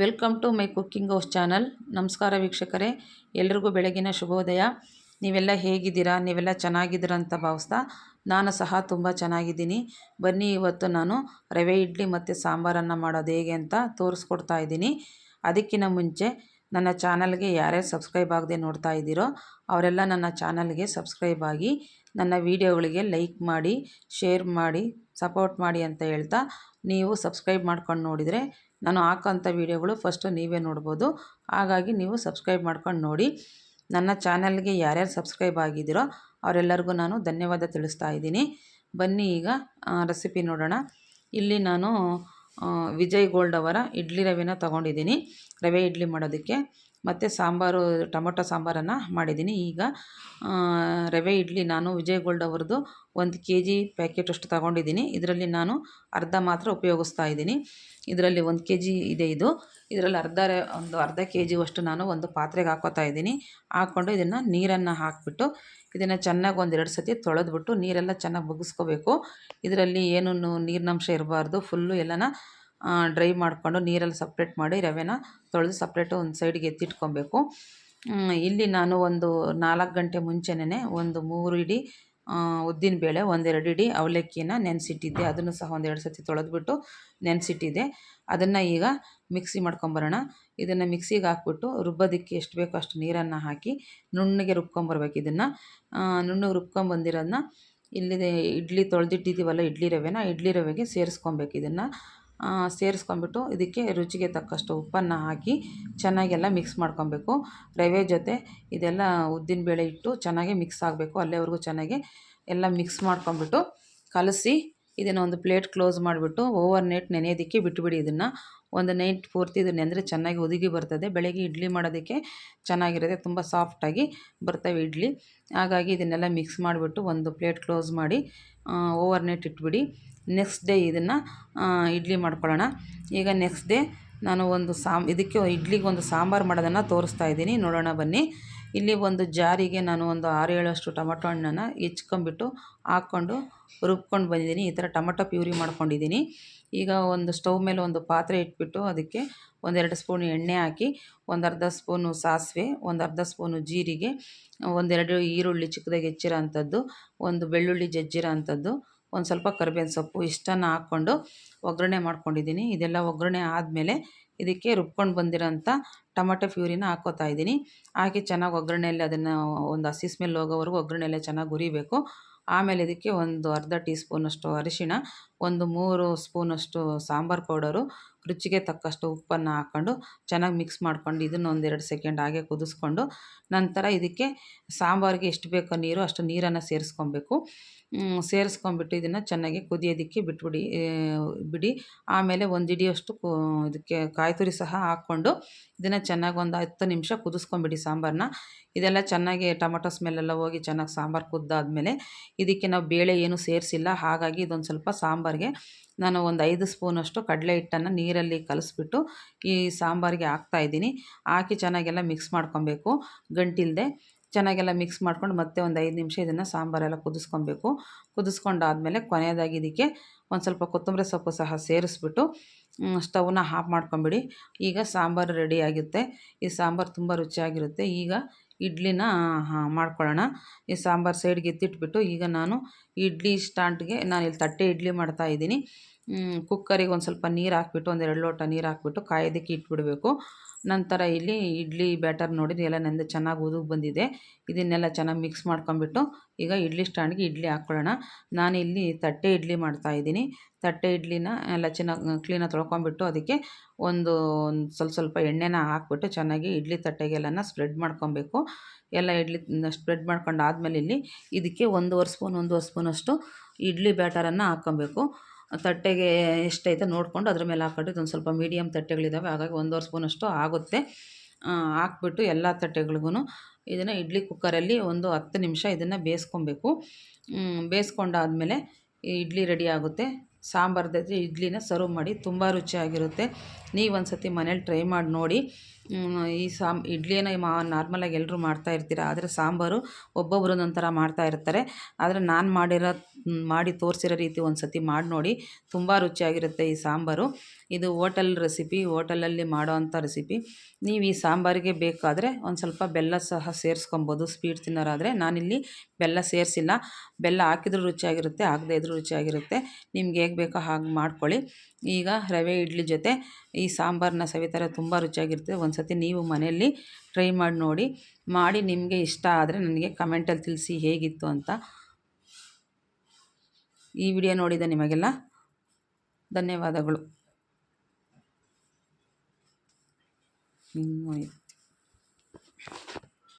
Welcome to my cooking house channel. ನಮಸ್ಕಾರ ವೀಕ್ಷಕರೇ, ಎಲ್ರಿಗೂ ಬೆಳಗಿನ ಶುಭೋದಯ. ನೀವೆಲ್ಲ ಹೇಗಿದ್ದೀರಾ? ನೀವೆಲ್ಲ ಚೆನ್ನಾಗಿದ್ದೀರಾ ಅಂತ ಭಾವಿಸ್ತಾ ನಾನು ಸಹ ತುಂಬ ಚೆನ್ನಾಗಿದ್ದೀನಿ. ಬನ್ನಿ, ಇವತ್ತು ನಾನು ರವೆ ಇಡ್ಲಿ ಮತ್ತು ಸಾಂಬಾರನ್ನು ಮಾಡೋದು ಹೇಗೆ ಅಂತ ತೋರಿಸ್ಕೊಡ್ತಾ ಇದ್ದೀನಿ. ಅದಕ್ಕಿಂತ ಮುಂಚೆ ನನ್ನ ಚಾನಲ್ಗೆ ಯಾರ್ಯಾರು ಸಬ್ಸ್ಕ್ರೈಬ್ ಆಗದೆ ನೋಡ್ತಾ ಇದ್ದೀರೋ, ಅವರೆಲ್ಲ ನನ್ನ ಚಾನಲ್ಗೆ ಸಬ್ಸ್ಕ್ರೈಬ್ ಆಗಿ ನನ್ನ ವೀಡಿಯೋಗಳಿಗೆ ಲೈಕ್ ಮಾಡಿ, ಶೇರ್ ಮಾಡಿ, ಸಪೋರ್ಟ್ ಮಾಡಿ ಅಂತ ಹೇಳ್ತಾ ನೀವು ಸಬ್ಸ್ಕ್ರೈಬ್ ಮಾಡ್ಕೊಂಡು ನೋಡಿದರೆ ನಾನು ಹಾಕೋಂಥ ವೀಡಿಯೋಗಳು ಫಸ್ಟು ನೀವೇ ನೋಡ್ಬೋದು. ಹಾಗಾಗಿ ನೀವು ಸಬ್ಸ್ಕ್ರೈಬ್ ಮಾಡ್ಕೊಂಡು ನೋಡಿ. ನನ್ನ ಚಾನಲ್ಗೆ ಯಾರ್ಯಾರು ಸಬ್ಸ್ಕ್ರೈಬ್ ಆಗಿದ್ದೀರೋ ಅವರೆಲ್ಲರಿಗೂ ನಾನು ಧನ್ಯವಾದ ತಿಳಿಸ್ತಾ ಇದ್ದೀನಿ. ಬನ್ನಿ ಈಗ ರೆಸಿಪಿ ನೋಡೋಣ. ಇಲ್ಲಿ ನಾನು ವಿಜಯ್ ಗೋಲ್ಡ್ ಅವರ ಇಡ್ಲಿ ರವೆನ ತೊಗೊಂಡಿದ್ದೀನಿ. ರವೆ ಇಡ್ಲಿ ಮಾಡೋದಕ್ಕೆ. ಮತ್ತು ಸಾಂಬಾರು, ಟೊಮೊಟೊ ಸಾಂಬಾರನ್ನು ಮಾಡಿದ್ದೀನಿ. ಈಗ ರವೆ, ಇಡ್ಲಿ ನಾನು ವಿಜಯ್ ಗೋಲ್ಡ್ ಅವ್ರದ್ದು ಒಂದು ಕೆ ಜಿ ಪ್ಯಾಕೆಟಷ್ಟು ತಗೊಂಡಿದ್ದೀನಿ. ಇದರಲ್ಲಿ ನಾನು ಅರ್ಧ ಮಾತ್ರ ಉಪಯೋಗಿಸ್ತಾ ಇದ್ದೀನಿ. ಇದರಲ್ಲಿ ಒಂದು ಕೆ ಜಿ ಇದೆ ಇದು. ಇದರಲ್ಲಿ ಅರ್ಧ ಒಂದು ಅರ್ಧ ಕೆ ಜಿವಷ್ಟು ನಾನು ಒಂದು ಪಾತ್ರೆಗೆ ಹಾಕೋತಾ ಇದ್ದೀನಿ. ಹಾಕ್ಕೊಂಡು ಇದನ್ನು ನೀರನ್ನು ಹಾಕಿಬಿಟ್ಟು, ಇದನ್ನು ಚೆನ್ನಾಗಿ ಒಂದೆರಡು ಸತಿ ತೊಳೆದ್ಬಿಟ್ಟು ನೀರೆಲ್ಲ ಚೆನ್ನಾಗಿ ಬಗ್ಗಿಸ್ಕೋಬೇಕು ಇದರಲ್ಲಿ ಏನೂ ನೀರಿನಂಶ ಇರಬಾರ್ದು. ಫುಲ್ಲು ಎಲ್ಲನ ಡ್ರೈ ಮಾಡಿಕೊಂಡು ನೀರಲ್ಲಿ ಸಪ್ರೇಟ್ ಮಾಡಿ ರವೆನ ತೊಳೆದು ಸಪ್ರೇಟು ಒಂದು ಸೈಡಿಗೆ ಎತ್ತಿಟ್ಕೊಬೇಕು. ಇಲ್ಲಿ ನಾನು ಒಂದು ನಾಲ್ಕು ಗಂಟೆ ಮುಂಚೆನೇ ಒಂದು ಮೂರು ಇಡಿ ಉದ್ದಿನ ಬೇಳೆ, ಒಂದೆರಡು ಇಡಿ ಅವಲಕ್ಕಿನ ನೆನೆಸಿಟ್ಟಿದ್ದೆ. ಅದನ್ನು ಸಹ ಒಂದೆರಡು ಸತಿ ತೊಳೆದ್ಬಿಟ್ಟು ನೆನೆಸಿಟ್ಟಿದ್ದೆ. ಅದನ್ನು ಈಗ ಮಿಕ್ಸಿ ಮಾಡ್ಕೊಂಬರೋಣ. ಇದನ್ನು ಮಿಕ್ಸಿಗೆ ಹಾಕ್ಬಿಟ್ಟು ರುಬ್ಬೋದಕ್ಕೆ ಎಷ್ಟು ಬೇಕೋ ಅಷ್ಟು ನೀರನ್ನು ಹಾಕಿ ನುಣ್ಣಗೆ ರುಬ್ಕೊಂಬರ್ಬೇಕು ಇದನ್ನು. ನುಣ್ಣಗೆ ರುಬ್ಕೊಂಬಂದಿರೋದನ್ನ ಇಲ್ಲಿದೆ ಇಡ್ಲಿ ತೊಳೆದಿಟ್ಟಿದ್ದೀವಲ್ಲ, ಇಡ್ಲಿ ರವೆನ ಇಡ್ಲಿ ರವೆಗೆ ಸೇರಿಸ್ಕೊಬೇಕು ಇದನ್ನು. ಸೇರಿಸ್ಕೊಂಬಿಟ್ಟು ಇದಕ್ಕೆ ರುಚಿಗೆ ತಕ್ಕಷ್ಟು ಉಪ್ಪನ್ನು ಹಾಕಿ ಚೆನ್ನಾಗೆಲ್ಲ ಮಿಕ್ಸ್ ಮಾಡ್ಕೊಬೇಕು. ರವೆ ಜೊತೆ ಇದೆಲ್ಲ ಉದ್ದಿನಬೇಳೆ ಇಟ್ಟು ಚೆನ್ನಾಗಿ ಮಿಕ್ಸ್ ಆಗಬೇಕು. ಅಲ್ಲಿವರೆಗೂ ಚೆನ್ನಾಗಿ ಎಲ್ಲ ಮಿಕ್ಸ್ ಮಾಡ್ಕೊಂಬಿಟ್ಟು ಕಲಸಿ ಇದನ್ನು ಒಂದು ಪ್ಲೇಟ್ ಕ್ಲೋಸ್ ಮಾಡಿಬಿಟ್ಟು ಓವರ್ ನೈಟ್ ನೆನೆಯೋದಕ್ಕೆ ಬಿಟ್ಬಿಡಿ ಇದನ್ನು. ಒಂದು ನೈಟ್ ಪೂರ್ತಿ ಇದು ನೆನೆದ್ರೆ ಚೆನ್ನಾಗಿ ಒದಗಿ ಬರ್ತದೆ. ಬೆಳಗ್ಗೆ ಇಡ್ಲಿ ಮಾಡೋದಕ್ಕೆ ಚೆನ್ನಾಗಿರುತ್ತೆ. ತುಂಬ ಸಾಫ್ಟಾಗಿ ಬರ್ತವೆ ಇಡ್ಲಿ. ಹಾಗಾಗಿ ಇದನ್ನೆಲ್ಲ ಮಿಕ್ಸ್ ಮಾಡಿಬಿಟ್ಟು ಒಂದು ಪ್ಲೇಟ್ ಕ್ಲೋಸ್ ಮಾಡಿ ಓವರ್ ನೈಟ್ ಇಟ್ಬಿಡಿ. ನೆಕ್ಸ್ಟ್ ಡೇ ಇದನ್ನು ಇಡ್ಲಿ ಮಾಡ್ಕೊಳ್ಳೋಣ. ಈಗ ನೆಕ್ಸ್ಟ್ ಡೇ ನಾನು ಒಂದು ಸಾಮ್ ಇದಕ್ಕೆ ಇಡ್ಲಿಗೆ ಒಂದು ಸಾಂಬಾರು ಮಾಡೋದನ್ನು ತೋರಿಸ್ತಾ ಇದ್ದೀನಿ. ನೋಡೋಣ ಬನ್ನಿ. ಇಲ್ಲಿ ಒಂದು ಜಾರಿಗೆ ನಾನು ಒಂದು ಆರು ಏಳಷ್ಟು ಟೊಮಟೊ ಹಣ್ಣನ್ನು ಹೆಚ್ಕೊಂಬಿಟ್ಟು ಹಾಕ್ಕೊಂಡು ರುಬ್ಕೊಂಡು ಬಂದಿದ್ದೀನಿ. ಈ ಥರ ಟೊಮಟೊ ಪ್ಯೂರಿ ಮಾಡ್ಕೊಂಡಿದ್ದೀನಿ. ಈಗ ಒಂದು ಸ್ಟವ್ ಮೇಲೆ ಒಂದು ಪಾತ್ರೆ ಇಟ್ಬಿಟ್ಟು ಅದಕ್ಕೆ ಒಂದೆರಡು ಸ್ಪೂನ್ ಎಣ್ಣೆ ಹಾಕಿ, ಒಂದು ಅರ್ಧ ಸ್ಪೂನು ಸಾಸಿವೆ, ಒಂದು ಅರ್ಧ ಸ್ಪೂನು ಜೀರಿಗೆ, ಒಂದೆರಡು ಈರುಳ್ಳಿ ಚಿಕ್ಕದಾಗಿ ಹೆಚ್ಚಿರೋ ಅಂಥದ್ದು ಒಂದು ಬೆಳ್ಳುಳ್ಳಿ ಜಜ್ಜಿರೋ ಒಂದು ಸ್ವಲ್ಪ ಕರಿಬೇವಿನ ಸೊಪ್ಪು ಇಷ್ಟನ್ನು ಹಾಕ್ಕೊಂಡು ಒಗ್ಗರಣೆ ಮಾಡ್ಕೊಂಡಿದ್ದೀನಿ. ಇದೆಲ್ಲ ಒಗ್ಗರಣೆ ಆದಮೇಲೆ ಇದಕ್ಕೆ ರುಬ್ಕೊಂಡು ಬಂದಿರೋಂಥ ಟೊಮಟೊ ಪ್ಯೂರಿನ ಹಾಕೋತಾ ಇದ್ದೀನಿ. ಹಾಕಿ ಚೆನ್ನಾಗಿ ಒಗ್ಗರಣೆಯಲ್ಲಿ ಅದನ್ನು ಒಂದು ಹಸಿ ಸ್ಮೆಲ್ ಹೋಗೋವರೆಗೂ ಒಗ್ಗರಣೆಯಲ್ಲೇ ಚೆನ್ನಾಗಿ ಹುರಿಬೇಕು. ಆಮೇಲೆ ಇದಕ್ಕೆ ಒಂದು ಅರ್ಧ ಟೀ ಸ್ಪೂನಷ್ಟು ಅರಿಶಿಣ ಒಂದು ಮೂರು ಸ್ಪೂನಷ್ಟು ಸಾಂಬಾರು ಪೌಡರು, ರುಚಿಗೆ ತಕ್ಕಷ್ಟು ಉಪ್ಪನ್ನು ಹಾಕ್ಕೊಂಡು ಚೆನ್ನಾಗಿ ಮಿಕ್ಸ್ ಮಾಡ್ಕೊಂಡು ಇದನ್ನು ಒಂದೆರಡು ಸೆಕೆಂಡ್ ಹಾಗೆ ಕುದಿಸ್ಕೊಂಡು ನಂತರ ಇದಕ್ಕೆ ಸಾಂಬಾರಿಗೆ ಎಷ್ಟು ಬೇಕೋ ನೀರು ಅಷ್ಟು ನೀರನ್ನು ಸೇರಿಸ್ಕೊಬೇಕು. ಸೇರಿಸ್ಕೊಂಬಿಟ್ಟು ಇದನ್ನು ಚೆನ್ನಾಗಿ ಕುದಿಯೋದಕ್ಕೆ ಬಿಟ್ಬಿಡಿ ಬಿಡಿ. ಆಮೇಲೆ ಒಂದು ಹಿಡಿಯಷ್ಟು ಇದಕ್ಕೆ ಕಾಯಿ ತುರಿ ಸಹ ಹಾಕ್ಕೊಂಡು ಇದನ್ನು ಚೆನ್ನಾಗಿ ಒಂದು ಹತ್ತು ನಿಮಿಷ ಕುದಿಸ್ಕೊಂಬಿಡಿ ಸಾಂಬಾರನ್ನ ಇದೆಲ್ಲ ಚೆನ್ನಾಗಿ ಟೊಮೊಟೊ ಸ್ಮೆಲ್ಲೆಲ್ಲ ಹೋಗಿ ಚೆನ್ನಾಗಿ ಸಾಂಬಾರು ಕುದ್ದಾದಮೇಲೆ ಇದಕ್ಕೆ ನಾವು ಬೇಳೆ ಏನೂ ಸೇರಿಸಿಲ್ಲ, ಹಾಗಾಗಿ ಇದೊಂದು ಸ್ವಲ್ಪ ಸಾಂಬಾರಿಗೆ ನಾನು ಒಂದು ಐದು ಸ್ಪೂನಷ್ಟು ಕಡಲೆ ಹಿಟ್ಟನ್ನು ನೀರಲ್ಲಿ ಕಲಿಸ್ಬಿಟ್ಟು ಈ ಸಾಂಬಾರಿಗೆ ಹಾಕ್ತಾಯಿದ್ದೀನಿ ಹಾಕಿ ಚೆನ್ನಾಗೆಲ್ಲ ಮಿಕ್ಸ್ ಮಾಡ್ಕೊಬೇಕು. ಗಂಟಿಲ್ಲದೆ ಚೆನ್ನಾಗೆಲ್ಲ ಮಿಕ್ಸ್ ಮಾಡ್ಕೊಂಡು ಮತ್ತೆ ಒಂದು ಐದು ನಿಮಿಷ ಇದನ್ನು ಸಾಂಬಾರೆಲ್ಲ ಕುದಿಸ್ಕೊಬೇಕು. ಕುದಿಸ್ಕೊಂಡಾದಮೇಲೆ ಕೊನೆಯದಾಗಿ ಇದಕ್ಕೆ ಒಂದು ಸ್ವಲ್ಪ ಕೊತ್ತಂಬರಿ ಸೊಪ್ಪು ಸಹ ಸೇರಿಸ್ಬಿಟ್ಟು ಸ್ಟವ್ನ ಆಫ್ ಮಾಡ್ಕೊಂಬಿಡಿ. ಈಗ ಸಾಂಬಾರು ರೆಡಿ ಆಗುತ್ತೆ. ಈ ಸಾಂಬಾರು ತುಂಬ ರುಚಿಯಾಗಿರುತ್ತೆ. ಈಗ ಇಡ್ಲಿನ ಮಾಡ್ಕೊಳ್ಳೋಣ. ಈ ಸಾಂಬಾರು ಸೈಡ್ಗೆ ಎತ್ತಿಟ್ಬಿಟ್ಟು ಈಗ ನಾನು ಇಡ್ಲಿ ನಾನು ಇಲ್ಲಿ ತಟ್ಟೆ ಇಡ್ಲಿ ಮಾಡ್ತಾಯಿದ್ದೀನಿ ಕುಕ್ಕರಿಗೆ ಒಂದು ಸ್ವಲ್ಪ ನೀರು ಹಾಕ್ಬಿಟ್ಟು, ಒಂದು ಎರಡು ಲೋಟ ನೀರು ಹಾಕ್ಬಿಟ್ಟು ಕಾಯೋದಕ್ಕೆ ಇಟ್ಬಿಡಬೇಕು. ನಂತರ ಇಲ್ಲಿ ಇಡ್ಲಿ ಬ್ಯಾಟರ್ ನೋಡಿ ಎಲ್ಲ ನಂದು ಚೆನ್ನಾಗಿ ಉದು ಬಂದಿದೆ. ಇದನ್ನೆಲ್ಲ ಚೆನ್ನಾಗಿ ಮಿಕ್ಸ್ ಮಾಡ್ಕೊಂಬಿಟ್ಟು ಈಗ ಇಡ್ಲಿ ಸ್ಟ್ಯಾಂಡ್ಗೆ ಇಡ್ಲಿ ಹಾಕ್ಕೊಳ್ಳೋಣ ಇಲ್ಲಿ ತಟ್ಟೆ ಇಡ್ಲಿ ಮಾಡ್ತಾಯಿದ್ದೀನಿ ತಟ್ಟೆ ಇಡ್ಲಿನ ಎಲ್ಲ ಚೆನ್ನಾಗಿ ಕ್ಲೀನಾಗಿ ತೊಳ್ಕೊಂಬಿಟ್ಟು ಅದಕ್ಕೆ ಒಂದು ಸ್ವಲ್ಪ ಸ್ವಲ್ಪ ಎಣ್ಣೆನ ಹಾಕ್ಬಿಟ್ಟು ಚೆನ್ನಾಗಿ ಇಡ್ಲಿ ತಟ್ಟೆಗೆಲ್ಲನ ಸ್ಪ್ರೆಡ್ ಮಾಡ್ಕೊಬೇಕು ಎಲ್ಲ ಇಡ್ಲಿ ಸ್ಪ್ರೆಡ್ ಮಾಡ್ಕೊಂಡು ಆದಮೇಲೆ ಇಲ್ಲಿ ಇದಕ್ಕೆ ಒಂದೂವರೆ ಸ್ಪೂನ್ ಒಂದೂವರೆ ಸ್ಪೂನಷ್ಟು ಇಡ್ಲಿ ಬ್ಯಾಟರನ್ನು ಹಾಕ್ಕೊಬೇಕು ತಟ್ಟೆಗೆ ಎಷ್ಟೈತೆ ನೋಡಿಕೊಂಡು ಅದ್ರ ಮೇಲೆ ಹಾಕ್ಕೊಂಡು ಇದೊಂದು ಸ್ವಲ್ಪ ಮೀಡಿಯಮ್ ತಟ್ಟೆಗಳಿದ್ದಾವೆ ಹಾಗಾಗಿ ಒಂದೂವರೆ ಸ್ಪೂನಷ್ಟು ಆಗುತ್ತೆ. ಹಾಕ್ಬಿಟ್ಟು ಎಲ್ಲ ತಟ್ಟೆಗಳಿಗೂ ಇದನ್ನು ಇಡ್ಲಿ ಕುಕ್ಕರಲ್ಲಿ ಒಂದು ಹತ್ತು ನಿಮಿಷ ಇದನ್ನು ಬೇಯಿಸ್ಕೊಬೇಕು. ಬೇಯಿಸ್ಕೊಂಡಾದ್ಮೇಲೆ ಇಡ್ಲಿ ರೆಡಿ ಆಗುತ್ತೆ. ಸಾಂಬಾರ್ದಲ್ಲಿ ಇಡ್ಲಿನ ಸರ್ವ್ ಮಾಡಿ ತುಂಬ ರುಚಿಯಾಗಿರುತ್ತೆ. ನೀವು ಒಂದು ಸತಿ ಮನೇಲಿ ಟ್ರೈ ಮಾಡಿ ನೋಡಿ. ಈ ಸಾಮ್ ಇಡ್ಲಿನ ಮಾ ನಾರ್ಮಲಾಗಿ ಎಲ್ಲರೂ ಮಾಡ್ತಾ ಇರ್ತೀರ? ಆದರೆ ಸಾಂಬಾರು ಒಬ್ಬೊಬ್ಬರು ಒಂದೊಂದು ಥರ ಮಾಡ್ತಾ ಇರ್ತಾರೆ. ಆದರೆ ನಾನು ಮಾಡಿರೋ ಮಾಡಿ ತೋರಿಸಿರೋ ರೀತಿ ಒಂದು ಸತಿ ಮಾಡಿ ನೋಡಿ, ತುಂಬ ರುಚಿಯಾಗಿರುತ್ತೆ ಈ ಸಾಂಬಾರು. ಇದು ಓಟೆಲ್ ರೆಸಿಪಿ ಓಟೆಲಲ್ಲಿ ಮಾಡೋ ಅಂಥ ರೆಸಿಪಿ. ನೀವು ಈ ಸಾಂಬಾರಿಗೆ ಬೇಕಾದರೆ ಒಂದು ಸ್ವಲ್ಪ ಬೆಲ್ಲ ಸಹ ಸೇರಿಸ್ಕೊಬೋದು, ಸ್ವೀಟ್ ತಿನ್ನೋರಾದರೆ. ನಾನಿಲ್ಲಿ ಬೆಲ್ಲ ಸೇರಿಸಿಲ್ಲ. ಬೆಲ್ಲ ಹಾಕಿದ್ರೂ ರುಚಿಯಾಗಿರುತ್ತೆ ಹಾಕದೇ ಇದ್ರೂ ರುಚಿಯಾಗಿರುತ್ತೆ. ನಿಮ್ಗೆ ಹೇಗೆ ಬೇಕೋ ಹಾಗೆ ಮಾಡ್ಕೊಳ್ಳಿ. ಈಗ ರವೆ, ಇಡ್ಲಿ ಜೊತೆ ಈ ಸಾಂಬಾರನ್ನ ಸವಿತಾರೆ, ತುಂಬ ರುಚಿಯಾಗಿರ್ತದೆ. ಒಂದು ಸತಿ ನೀವು ಮನೆಯಲ್ಲಿ ಟ್ರೈ ಮಾಡಿ ನೋಡಿ. ಮಾಡಿ ನಿಮಗೆ ಇಷ್ಟ ಆದರೆ ನನಗೆ ಕಮೆಂಟಲ್ಲಿ ತಿಳಿಸಿ ಹೇಗಿತ್ತು ಅಂತ. ಈ ವಿಡಿಯೋ ನೋಡಿದ ನಿಮಗೆಲ್ಲ ಧನ್ಯವಾದಗಳು.